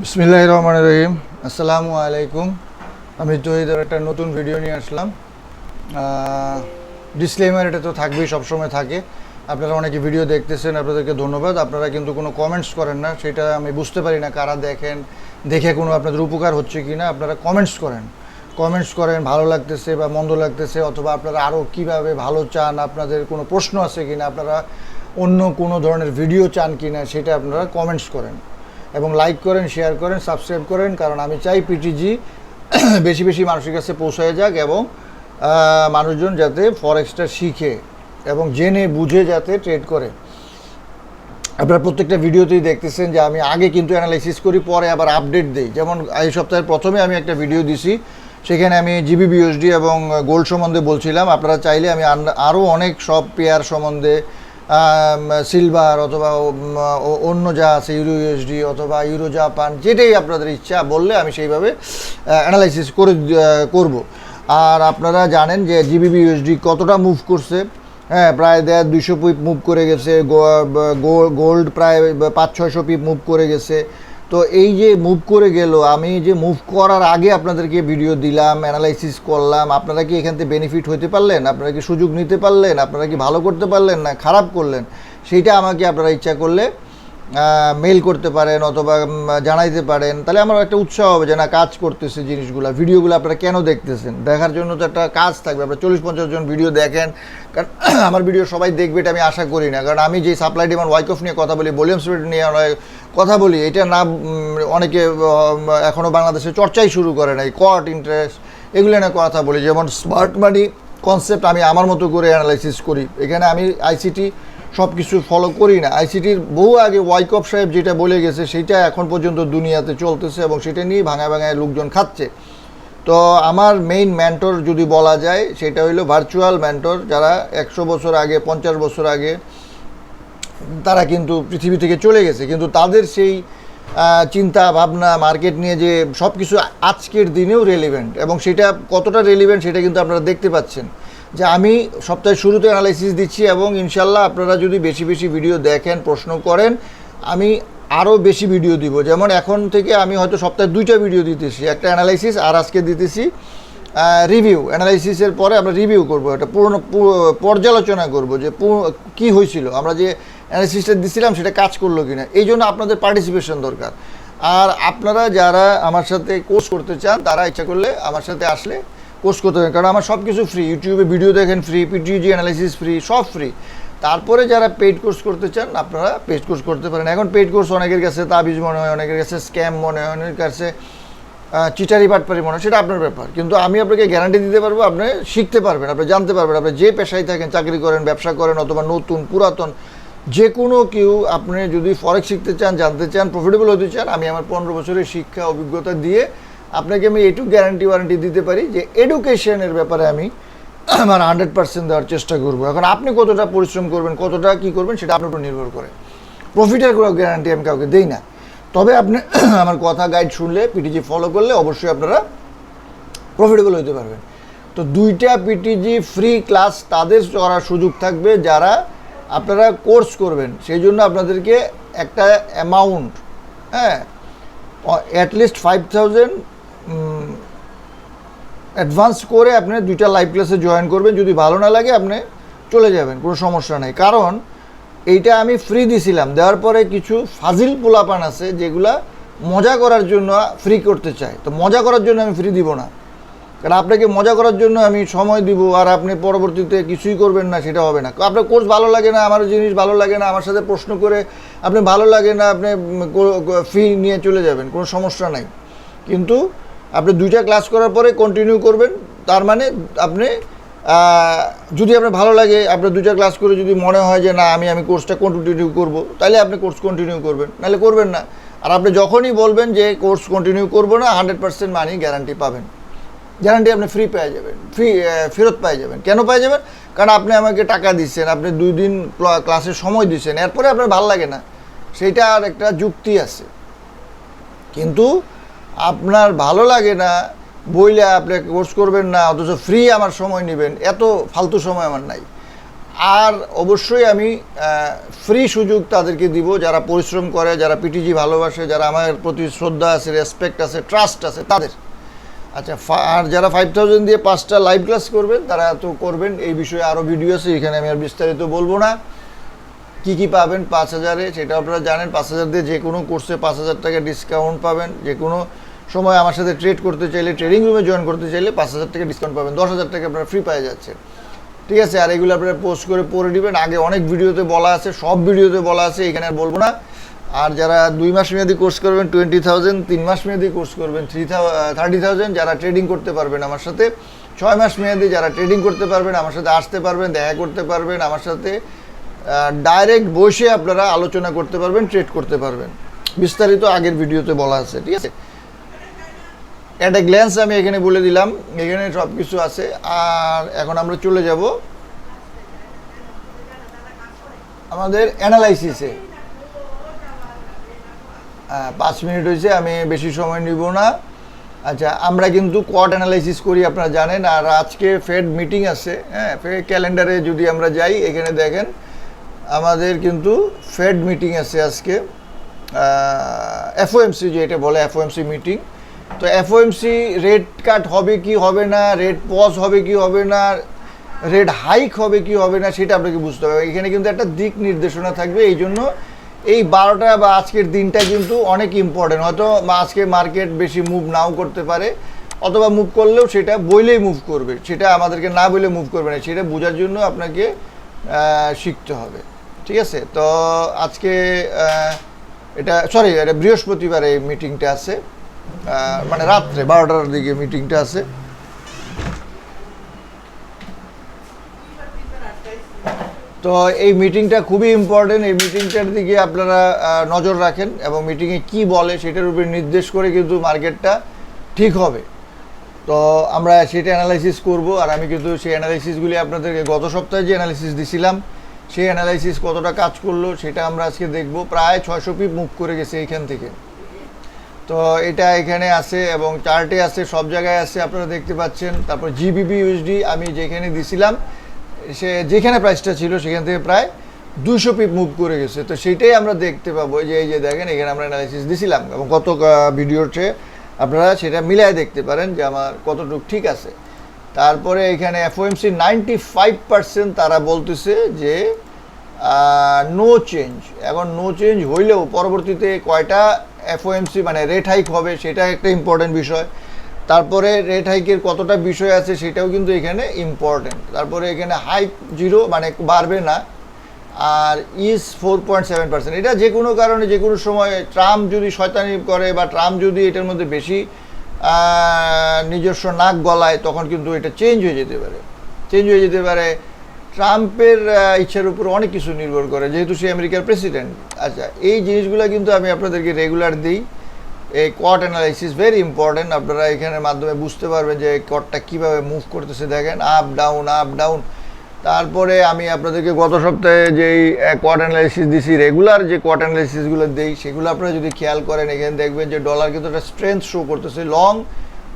বিসমিল্লাহ রহমান রহিম আসসালামু আলাইকুম আমি তহিদের একটা নতুন ভিডিও নিয়ে আসলাম। ডিসক্লেমার এটা তো থাকবেই, সবসময় থাকে। আপনারা অনেকে ভিডিও দেখতেছেন, আপনাদেরকে ধন্যবাদ। আপনারা কিন্তু কোনো কমেন্টস করেন না, সেটা আমি বুঝতে পারি না কারা দেখেন, দেখে কোনো আপনাদের উপকার হচ্ছে কি না আপনারা কমেন্টস করেন। কমেন্টস করেন, ভালো লাগতেছে বা মন্দ লাগতেছে, অথবা আপনারা আরও কীভাবে ভালো চান, আপনাদের কোনো প্রশ্ন আছে কি না আপনারা অন্য কোনো ধরনের ভিডিও চান কি না সেটা আপনারা কমেন্টস করেন। এবং লাইক করেন শেয়ার করেন সাবস্ক্রাইব করেন, কারণ আমি চাই পিটিজি বেশি বেশি মানুষের কাছে পৌঁছায় যাক এবং মানুষজন যাতে ফরেক্সটা শিখে। এবং জেনে বুঝে যাতে ট্রেড করে। আপনারা প্রত্যেকটা ভিডিওতেই দেখতেছেন যে আমি আগে কিন্তু অ্যানালাইসিস করি, পরে আবার আপডেট দিই। যেমন এই সপ্তাহের প্রথমে আমি একটা ভিডিও দিছি, সেখানে আমি জিবি বিএসডি এবং গোল্ড সম্বন্ধে বলছিলাম। আপনারা চাইলে আমি আরও অনেক সব পেয়ার সম্বন্ধে সিলভার অথবা অন্য যা আছে ইউরো ইউএসডি অথবা ইউরো জাপান যেটাই আপনাদের ইচ্ছা বললে আমি সেইভাবে অ্যানালাইসিস করে করব। আর আপনারা জানেন যে জিবিবি ইউএসডি কতটা মুভ করছে। হ্যাঁ প্রায় দেড় দুইশো পিপ মুভ করে গেছে গোল্ড প্রায় পাঁচ ছয়শো পিপ মুভ করে গেছে। তো এই যে মুভ করে গেল, আমি যে মুভ করার আগে আপনাদেরকে ভিডিও দিলাম অ্যানালাইসিস করলাম, আপনারা কি এখান থেকে বেনিফিট হতে পারলেন? আপনারা কি সুযোগ নিতে পারলেন? আপনারা কি ভালো করতে পারলেন না, খারাপ করলেন? সেইটা আমাকে আপনারা ইচ্ছা করলে মেল করতে পারেন অথবা জানাইতে পারেন, তাহলে আমার একটা উৎসাহ হবে যে, না, কাজ করতেছে জিনিসগুলো, ভিডিওগুলো আপনারা কেন দেখতেছেন? দেখার জন্য তো একটা কাজ থাকবে, আপনারা চল্লিশ পঞ্চাশ জন ভিডিও দেখেন, কারণ আমার ভিডিও সবাই দেখবে এটা আমি আশা করি না, কারণ আমি যে সাপ্লাই ডিমান্ড ওয়াইকফ নিয়ে কথা বলি ভলিউম স্পিড নিয়ে কথা বলি, এটা না অনেকে এখনও বাংলাদেশে চর্চাই শুরু করে নাই কট ইন্টারেস্ট এগুলো নিয়ে কথা বলি, যেমন স্মার্ট মানি কনসেপ্ট আমি আমার মতো করে অ্যানালাইসিস করি, এখানে আমি আইসিটি সব কিছু ফলো করি না। আইসিটির বহু আগে ওয়াইকপ সাহেব যেটা বলে গেছে, সেটা এখন পর্যন্ত দুনিয়াতে চলতেছে এবং সেটা নিয়ে ভাঙায় ভাঙায় লোকজন খাচ্ছে। তো আমার মেইন মেন্টর যদি বলা যায়, সেটা হইল ভার্চুয়াল মেন্টর যারা একশো বছর আগে, পঞ্চাশ বছর আগে, তারা কিন্তু পৃথিবী থেকে চলে গেছে। কিন্তু তাদের সেই চিন্তা, ভাবনা মার্কেট নিয়ে যে সব কিছু আজকের দিনেও রেলিভেন্ট এবং সেটা কতটা রেলিভেন্ট সেটা কিন্তু আপনারা দেখতে পাচ্ছেন। যে আমি সপ্তাহের শুরুতে অ্যানালাইসিস দিচ্ছি এবং ইনশাল্লাহ আপনারা যদি বেশি বেশি ভিডিও দেখেন, প্রশ্ন করেন, আমি আরও বেশি ভিডিও দিব। যেমন এখন থেকে আমি হয়তো সপ্তাহে দুইটা ভিডিও দিতেছি। একটা অ্যানালাইসিস আর আজকে দিতেছি রিভিউ অ্যানালাইসিসের পরে আমরা রিভিউ করব এটা পুরনো পর্যালোচনা করব যে কি হয়েছিল। আমরা যে অ্যানালাইসিসটা দিছিলাম, সেটা কাজ করল কিনা। এই জন্য আপনাদের পার্টিসিপেশন দরকার। আর আপনারা যারা আমার সাথে কোর্স করতে চান, তারা ইচ্ছা করলে আমার সাথে আসলে কোর্স করতে পারেন কারণ আমার সব কিছু ফ্রি ইউটিউবে ভিডিও দেখেন ফ্রি পিটিজি অ্যানালাইসিস ফ্রি সব ফ্রি তারপরে যারা পেইড কোর্স করতে চান, আপনারা পেইড কোর্স করতে পারেন। এখন পেইড কোর্স অনেকের কাছে তাবিজ মনে হয়, অনেকের কাছে স্ক্যাম মনে হয়, অনেকের কাছে চিটারি পাটপারি মনে হয়, সেটা আপনার ব্যাপার। কিন্তু আমি আপনাকে গ্যারান্টি দিতে পারব, আপনি শিখতে পারবেন, আপনি জানতে পারবেন। আপনি যে পেশায় থাকেন, চাকরি করেন, ব্যবসা করেন, অথবা নতুন, পুরাতন যে কোনো কেউ, আপনি যদি ফরেক্স শিখতে চান, জানতে চান প্রফিটেবল হতে চান, আমি আমার পনেরো বছরের শিক্ষা, অভিজ্ঞতা দিয়ে আপনাকে আমি এটুকু গ্যারান্টি ওয়ারেন্টি দিতে পারি যে এডুকেশনের ব্যাপারে আমি আমার হান্ড্রেড পার্সেন্ট দেওয়ার চেষ্টা করব। এখন আপনি কতটা পরিশ্রম করবেন, কতটা কী করবেন সেটা আপনার উপর নির্ভর করে। প্রফিটের কোনো গ্যারান্টি আমি কাউকে দেই না। তবে আপনি আমার কথা গাইড শুনলে পিটিজি ফলো করলে অবশ্যই আপনারা প্রফিটেবল হতে পারবেন। তো দুইটা পিটিজি ফ্রি ক্লাস তাদের করার সুযোগ থাকবে যারা আপনারা কোর্স করবেন। সেই জন্য আপনাদেরকে একটা অ্যামাউন্ট হ্যাঁ অ্যাটলিস্ট ফাইভ থাউজেন্ড অ্যাডভান্স করে আপনি দুইটা লাইভ ক্লাসে জয়েন করবেন। যদি ভালো না লাগে, আপনি চলে যাবেন, কোনো সমস্যা নেই। কারণ, এইটা আমি ফ্রি দিছিলাম। দেওয়ার পরে কিছু ফাজিল পোলাপান আছে, যেগুলা মজা করার জন্য ফ্রি করতে চায়। তো মজা করার জন্য আমি ফ্রি দিব না। কারণ আপনাকে মজা করার জন্য আমি সময় দিব, আর আপনি পরবর্তীতে কিছুই করবেন না, সেটা হবে না। আপনার কোর্স ভালো লাগে না, আমার জিনিস ভালো লাগে না, আমার সাথে প্রশ্ন করে আপনি ভালো লাগে না, আপনি ফি নিয়ে চলে যাবেন, কোনো সমস্যা নাই। কিন্তু আপনি দুইটা ক্লাস করার পরে কন্টিনিউ করবেন, তার মানে আপনি যদি আপনার ভালো লাগে, আপনার দুইটা ক্লাস করে যদি মনে হয় যে না, আমি আমি কোর্সটা কন্টিনিউ করব, তাহলে আপনি কোর্স কন্টিনিউ করবেন, নাহলে করবেন না। আর আপনি যখনই বলবেন যে কোর্স কন্টিনিউ করব না হান্ড্রেড পার্সেন্ট মানি গ্যারান্টি পাবেন। গ্যারান্টি আপনি ফ্রি পেয়ে যাবেন ফ্রি ফেরত পেয়ে যাবেন। কেন পেয়ে যাবেন? কারণ আপনি আমাকে টাকা দিচ্ছেন, আপনি দুই দিন ক্লা- ক্লাসে সময় দিচ্ছেন, এরপরে আপনার ভালো লাগে না। সেইটা আর একটা যুক্তি আছে। কিন্তু আপনার ভালো লাগে না, বইলে আপনি কোর্স করবেন না, অথচ ফ্রি আমার সময় নেবেন, এত ফালতু সময় আমার নাই। আর অবশ্যই আমি ফ্রি সুযোগ তাদেরকে দিব, যারা পরিশ্রম করে, যারা পিটিজি ভালোবাসে, যারা আমার প্রতি শ্রদ্ধা আছে রেসপেক্ট আছে ট্রাস্ট আছে, তাদের। আচ্ছা আর যারা ফাইভ থাউজেন্ড দিয়ে পাঁচটা লাইভ ক্লাস করবেন, তারা তো করবেন, এই বিষয়ে আরও ভিডিও আছে, এখানে আমি আর বিস্তারিত বলব না। কি কি পাবেন? পাঁচ হাজারে, সেটা আপনারা জানেন। পাঁচ হাজার দিয়ে যে কোনো কোর্সে পাঁচ হাজার টাকা ডিসকাউন্ট পাবেন। যে কোনো সময় আমার সাথে ট্রেড করতে চাইলে ট্রেডিং রুমে জয়েন করতে চাইলে পাঁচ হাজার টাকা ডিসকাউন্ট পাবেন। দশ হাজার টাকা আপনারা ফ্রি পেয়ে যাচ্ছে। ঠিক আছে? আর এগুলো আপনারা পোস্ট করে পড়ে নেবেন। আগে অনেক ভিডিওতে বলা আছে, সব ভিডিওতে বলা আছে, এখানে আর বলব না। আর যারা দুই মাস মেয়াদি কোর্স করবেন টোয়েন্টি থাউজেন্ড তিন মাস মেয়াদি কোর্স করবেন থ্রি থার্টি থাউজেন্ড যারা ট্রেডিং করতে পারবেন আমার সাথে, ছয় মাস মেয়াদি যারা ট্রেডিং করতে পারবেন, আমার সাথে আসতে পারবেন, দেখা করতে পারবেন, আমার সাথে ডাইরেক্ট বসে আপনারা আলোচনা করতে পারবেন ট্রেড করতে পারবেন। বিস্তারিত আগের ভিডিওতে বলা আছে, ঠিক আছে? একটা গ্ল্যান্স আমি এখানে বলে দিলাম, এখানে সব কিছু আছে। আর এখন আমরা চলে যাব আমাদের অ্যানালাইসিসে পাঁচ মিনিট হয়েছে, আমি বেশি সময় নিব না। আচ্ছা আমরা কিন্তু কোয়াড অ্যানালাইসিস করি, আপনারা জানেন। আর আজকে ফেড মিটিং আছে হ্যাঁ ফেড ক্যালেন্ডারে যদি আমরা যাই, এখানে দেখেন আমাদের কিন্তু ফেড মিটিং আছে আজকে এফওএমসি যেটা বলে এফওএমসি মিটিং। তো এফওএমসি রেট কাট হবে কি হবে না রেট পজ হবে কি হবে না রেট হাইক হবে কি হবে না, সেটা আপনাকে বুঝতে হবে। এখানে কিন্তু একটা দিক নির্দেশনা থাকবে, এই জন্য এই বারোটা বা আজকের দিনটা কিন্তু অনেক ইম্পর্টেন্ট হয়তো আজকে মার্কেট বেশি মুভ নাও করতে পারে, অথবা মুভ করলেও সেটা বইলেই মুভ করবে। সেটা আমাদেরকে না বলে মুভ করবে না, সেটা বোঝার জন্য আপনাকে শিখতে হবে। ঠিক আছে? তো আজকে এটা সরি এটা বৃহস্পতিবার এই মিটিংটা আছে। মানে রাত্রে, বারোটার দিকে মিটিংটা আছে। তো এই মিটিংটা খুবই ইম্পর্টেন্ট এই মিটিংটার দিকে আপনারা নজর রাখেন এবং মিটিংয়ে কি বলে সেটার উপরে নির্দেশ করে কিন্তু মার্কেটটা ঠিক হবে। তো আমরা সেটা অ্যানালাইসিস করব। আর আমি কিন্তু সেই অ্যানালাইসিসগুলি আপনাদেরকে গত সপ্তাহে যে অ্যানালাইসিস দিছিলাম সেই অ্যানালাইসিস কতটা কাজ করল সেটা আমরা আজকে দেখব। প্রায় ছয়শো পিপ মুভ করে গেছে এইখান থেকে। তো এটা এখানে আছে এবং চার্টে আছে, সব জায়গায় আছে, আপনারা দেখতে পাচ্ছেন। তারপর জিবিবি ইউএসডি আমি যেখানে দিছিলাম, সে যেখানে প্রাইসটা ছিল সেখান থেকে প্রায় দুশো পিপ মুভ করে গেছে। তো সেইটাই আমরা দেখতে পাবো। যে, এই যে দেখেন, এখানে আমরা অ্যানালাইসিস দিছিলাম এবং কত ভিডিওতে আপনারা সেটা মিলায় দেখতে পারেন যে আমার কতটুকু ঠিক আছে। তারপরে এখানে এফওএমসি নাইনটি ফাইভ পার্সেন্ট তারা বলতেছে যে নো চেঞ্জ এখন নো চেঞ্জ হইলেও পরবর্তীতে কয়টা এফওএমসি মানে রেট হাইক হবে সেটা একটা ইম্পর্টেন্ট বিষয়। তারপরে রেট হাইকের কতটা বিষয় আছে সেটাও কিন্তু এখানে ইম্পর্টেন্ট তারপরে এখানে হাইক জিরো মানে বাড়বে না। আর is four point seven percent এটা যে কোনো কারণে যে কোনো সময় ট্রাম্প যদি শয়তানি করে বা ট্রাম্প যদি এটার মধ্যে বেশি নিজস্ব নাক গলায় তখন কিন্তু এটা চেঞ্জ হয়ে যেতে পারে। চেঞ্জ হয়ে যেতে পারে। ট্রাম্পের ইচ্ছার উপর অনেক কিছু নির্ভর করে, যেহেতু সে আমেরিকার প্রেসিডেন্ট আচ্ছা এই জিনিসগুলো কিন্তু আমি আপনাদেরকে রেগুলার দিই। এই কট অ্যানালাইসিস ভেরি ইম্পর্টেন্ট আপনারা এখানের মাধ্যমে বুঝতে পারবেন যে কটটা কীভাবে মুভ করতেছে, দেখেন আপ ডাউন আপ ডাউন তারপরে আমি আপনাদেরকে গত সপ্তাহে যেই কোয়াট অ্যানালাইসিস দিছি রেগুলার যে কোয়াট অ্যানালাইসিসগুলো দেই, সেগুলো আপনারা যদি খেয়াল করেন, এখানে দেখবেন যে ডলার কিন্তু একটা স্ট্রেংথ শো করতেছে long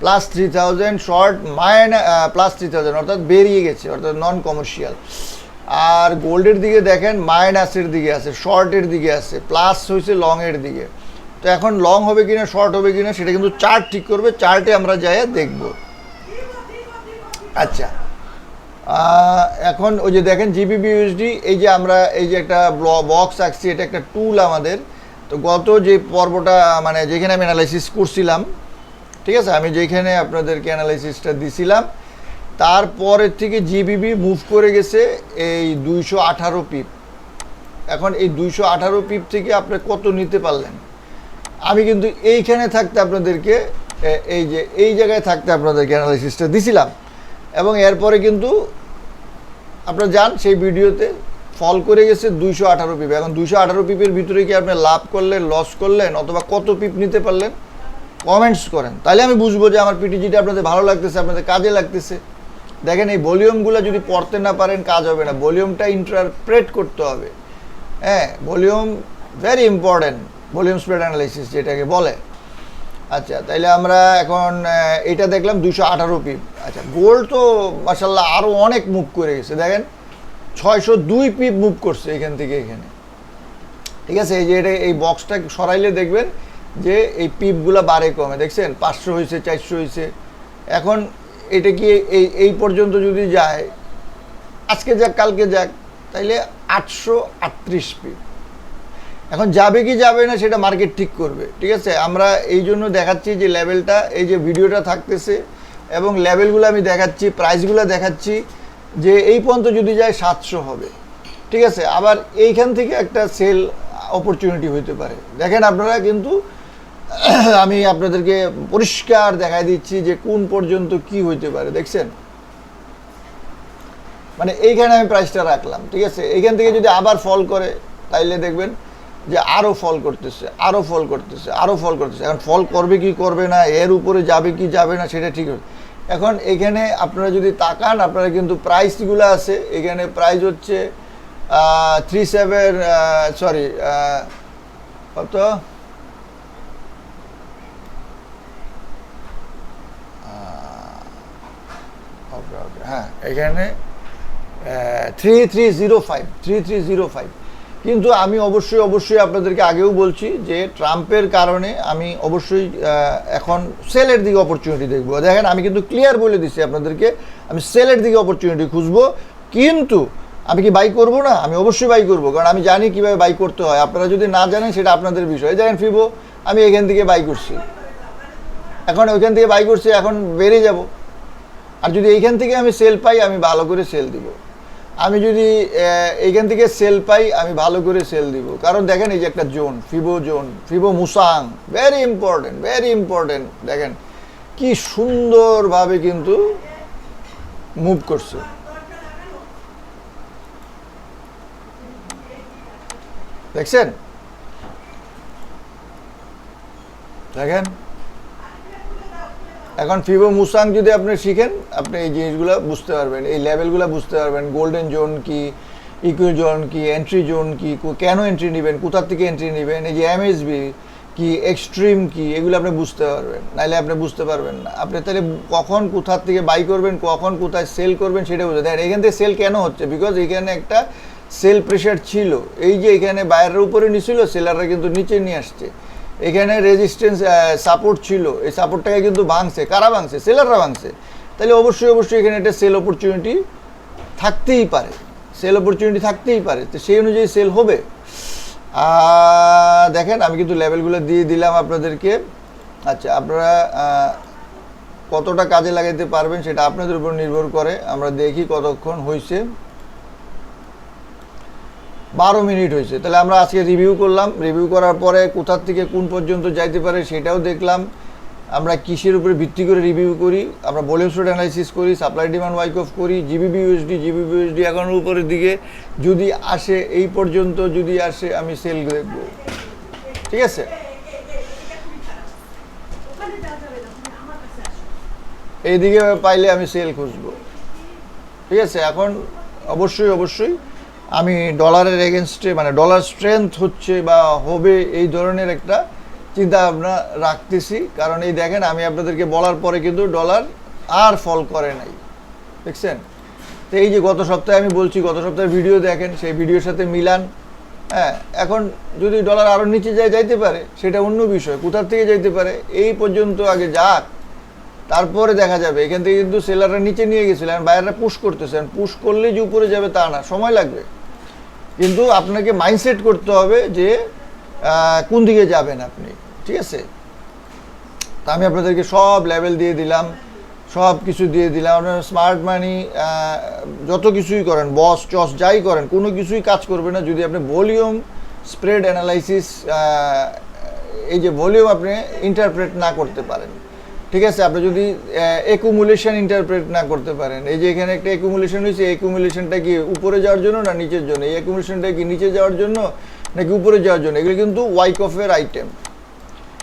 plus three thousand short minus plus three thousand অর্থাৎ বেরিয়ে গেছে, অর্থাৎ নন কমার্শিয়াল আর গোল্ডের দিকে দেখেন মাইনাসের দিকে আছে শর্টের দিকে আছে প্লাস হয়েছে লংয়ের দিকে। তো এখন লং হবে কি না শর্ট হবে কি না সেটা কিন্তু চার্ট ঠিক করবে চার্টে আমরা যাই দেখব। আচ্ছা। এখন ওই যে দেখেন জিবিবি ইউএসডি এই যে আমরা এই যে একটা বক্স আঁকছি, এটা একটা টুল আমাদের। তো গত যে পর্বটা মানে যেখানে আমি অ্যানালাইসিস করছিলাম, ঠিক আছে? আমি যেখানে আপনাদেরকে অ্যানালাইসিসটা দিছিলাম, তারপরের থেকে জিবিবি মুভ করে গেছে এই দুইশো আঠারো পিপ এখন এই দুইশো আঠারো পিপ থেকে আপনি কত নিতে পারলেন? আমি কিন্তু এইখানে থাকতে আপনাদেরকে এই যে, এই জায়গায় থাকতে আপনাদেরকে অ্যানালাইসিসটা দিছিলাম। এবং এরপরে কিন্তু আপনারা যান সেই ভিডিওতে। ফল করে গেছে দুইশো আঠারো পিপ। এখন দুইশো আঠারো পিপের ভিতরে কি আপনি লাভ করলেন লস করলেন, অথবা কত পিপ নিতে পারলেন? কমেন্টস করেন। তাহলে আমি বুঝব যে আমার পিটিজিটা আপনাদের ভালো লাগতেছে, আপনাদের কাজে লাগতেছে। দেখেন এই ভলিউমগুলো যদি পড়তে না পারেন, কাজ হবে না। ভলিউমটা ইন্টারপ্রেট করতে হবে। হ্যাঁ volume very important volume spread analysis যেটাকে বলে। আচ্ছা তাইলে আমরা এখন এটা দেখলাম দুশো আঠারো পিপ আচ্ছা গোল্ড তো মাসাল্লাহ আরও অনেক মুভ করে গেছে। দেখেন, ছয়শো দুই পিপ মুভ করছে এখান থেকে এখানে। ঠিক আছে, এই যে এটা, এই বক্সটা সরাইলে দেখবেন যে এই পিপগুলো বাড়ে কমে। দেখছেন, পাঁচশো হয়েছে, চারশো হয়েছে। এখন এটা কি এই এই পর্যন্ত যদি যায়, আজকে যাক, কালকে যাক, তাইলে আটশো আটত্রিশ পিপ এখন যাবে কি যাবে না সেটা মার্কেট ঠিক করবে, ঠিক আছে? আমরা এই জন্য দেখাচ্ছি যে লেভেলটা এই যে ভিডিওটা থাকতেছে এবং লেভেলগুলো আমি দেখাচ্ছি প্রাইসগুলো দেখাচ্ছি যে এই পর্যন্ত যদি যায় সাতশো হবে, ঠিক আছে? আবার এইখান থেকে একটা সেল অপরচুনিটি হইতে পারে। দেখেন আপনারা কিন্তু আমি আপনাদেরকে পরিষ্কার দেখাই দিচ্ছি যে কোন পর্যন্ত কি হইতে পারে, দেখছেন? মানে এইখানে আমি প্রাইসটা রাখলাম, ঠিক আছে? এইখান থেকে যদি আবার ফল করে, তাইলে দেখবেন যে আরও ফল করতেছে আরও ফল করতেছে আরও ফল করতেছে। এখন ফল করবে কি করবে না, এর উপরে যাবে কি যাবে না, সেটা ঠিক হবে এখন এখানে আপনারা যদি তাকান, আপনারা কিন্তু প্রাইসগুলো আছে, এখানে প্রাইস হচ্ছে থ্রি সেভেন সরি কত? হ্যাঁ এখানে three three zero five three three zero five কিন্তু আমি অবশ্যই অবশ্যই আপনাদেরকে আগেও বলছি যে ট্রাম্পের কারণে আমি অবশ্যই এখন সেলের দিকে অপরচুনিটি দেখব। দেখেন, আমি কিন্তু ক্লিয়ার বলে দিচ্ছি আপনাদেরকে, আমি সেলের দিকে অপরচুনিটি খুঁজবো। কিন্তু আমি কি বাই করব না? আমি অবশ্যই বাই করব। কারণ আমি জানি কীভাবে বাই করতে হয়। আপনারা যদি না জানেন, সেটা আপনাদের বিষয়। দেখেন, ফিবো, আমি এখান থেকে বাই করছি। এখন ওইখান থেকে বাই করছি, এখন বেড়ে যাব। আর যদি এইখান থেকে আমি সেল পাই, আমি ভালো করে সেল দিব। আমি যদি এখান থেকে সেল পাই, আমি ভালো করে সেল দিব। কারণ দেখেন এই যে একটা জোন ফিবো জোন ফিবো মুসাং ভেরি ইম্পর্টেন্ট ভেরি ইম্পর্টেন্ট দেখেন কি সুন্দরভাবে কিন্তু মুভ করছে। দেখছেন? দেখেন? এখন ফিবো মুসাং যদি আপনি শিখেন, আপনি এই জিনিসগুলো বুঝতে পারবেন। এই লেভেলগুলো বুঝতে পারবেন। গোল্ডেন জোন কি ইকুই জোন কি এন্ট্রি জোন কি কেন এন্ট্রি নেবেন, কোথার থেকে এন্ট্রি নেবেন, এই যে এমএসবি কি এক্সট্রিম কি, এগুলো আপনি বুঝতে পারবেন। নাহলে আপনি বুঝতে পারবেন না। আপনি তাহলে কখন কোথার থেকে বাই করবেন, কখন কোথায় সেল করবেন সেটা বুঝতে দেখেন এখান থেকে সেল কেন হচ্ছে? বিকজ এখানে একটা সেল প্রেশার ছিল। এই যে এখানে বাইরের উপরে নিছিল সেলাররা কিন্তু নিচে নিয়ে আসছে। এখানে রেজিস্ট্যান্স সাপোর্ট ছিল। এই সাপোর্টটাকে কিন্তু ভাঙছে। কারা ভাঙছে? সেলাররা ভাঙছে। তাহলে অবশ্যই অবশ্যই এখানে একটা সেল অপরচুনিটি থাকতেই পারে। সেল অপরচুনিটি থাকতেই পারে। তো সেই অনুযায়ী সেল হবে। দেখেন, আমি কিন্তু লেভেলগুলো দিয়ে দিলাম আপনাদেরকে। আচ্ছা আপনারা কতটা কাজে লাগাইতে পারবেন সেটা আপনাদের উপর নির্ভর করে। আমরা দেখি কতক্ষণ হয়েছে বারো মিনিট হয়েছে। তাহলে আমরা আজকে রিভিউ করলাম। রিভিউ করার পরে কোথার থেকে কোন পর্যন্ত যাইতে পারে সেটাও দেখলাম। আমরা কিসের উপরে ভিত্তি করে রিভিউ করি, আমরা ভলিউম স্টোর অ্যানালাইসিস করি সাপ্লাই ডিমান্ড ওয়াইক অফ করি জিবিবি ইউএসডি জিবিবি ইউএসডি এখন উপরের দিকে। যদি আসে এই পর্যন্ত, যদি আসে আমি সেল দেখব। ঠিক আছে? এইদিকে পাইলে আমি সেল খুঁজবো। ঠিক আছে? এখন অবশ্যই অবশ্যই আমি ডলারের এগেনস্টে মানে ডলার স্ট্রেংথ হচ্ছে বা হবে এই ধরনের একটা চিন্তা ভাবনা রাখতেছি। কারণ এই দেখেন, আমি আপনাদেরকে বলার পরে কিন্তু ডলার আর ফল করে নাই। দেখছেন? তো এই যে গত সপ্তাহে আমি বলছি, গত সপ্তাহে ভিডিও দেখেন, সেই ভিডিওর সাথে মিলান। হ্যাঁ এখন যদি ডলার আরও নিচে যায়, যাইতে পারে, সেটা অন্য বিষয়, কোথার থেকে যাইতে পারে, এই পর্যন্ত আগে যাক। তারপরে দেখা যাবে, এখান থেকে কিন্তু সেলাররা নিচে নিয়ে গেছিল এখন বাইরেরা পুশ করতেছেন পুশ করলেই যে উপরে যাবে তা না, সময় লাগবে। কিন্তু আপনাকে মাইন্ডসেট করতে হবে যে কোন দিকে যাবেন আপনি, ঠিক আছে? তা আমি আপনাদেরকে সব লেভেল দিয়ে দিলাম, সব কিছু দিয়ে দিলাম। আপনার স্মার্ট মানি যত কিছুই করেন বস চস, যাই করেন, কোনো কিছুই কাজ করবে না। যদি আপনি ভলিউম স্প্রেড অ্যানালাইসিস এই যে ভলিউম আপনি ইন্টারপ্রেট না করতে পারেন। ঠিক আছে, আপনি যদি একুমুলেশন ইন্টারপ্রেট না করতে পারেন, এই যে এখানে একটা একুমুলেশন হয়েছে একুমুলেশনটা কি উপরে যাওয়ার জন্য না নিচের জন্য? এই একুমুলেশনটা কি নিচে যাওয়ার জন্য নাকি উপরে যাওয়ার জন্য? এগুলো কিন্তু ওয়াইক অফের আইটেম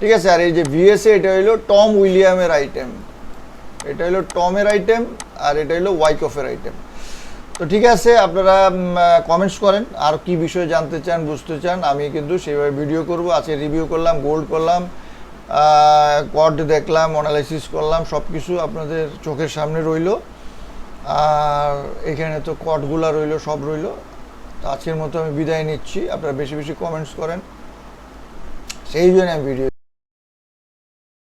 ঠিক আছে, আর এই যে ভিএসএ এটা হলো টম উইলিয়ামের আইটেম এটা হলো টমের আইটেম আর এটা হলো ওয়াইকফের আইটেম তো ঠিক আছে, আপনারা কমেন্টস করেন, আর কি বিষয়ে জানতে চান, বুঝতে চান, আমি কিন্তু সেইভাবে ভিডিও করব, আজকে রিভিউ করলাম গোল্ড করলাম কড দেখলাম অ্যানালাইসিস করলাম সব কিছু আপনাদের চোখের সামনে রইল। আর এখানে তো কটগুলা রইল, সব রইল। তো আজকের মতো আমি বিদায় নিচ্ছি। আপনারা বেশি বেশি কমেন্টস করেন। সেই জন্য আমি ভিডিও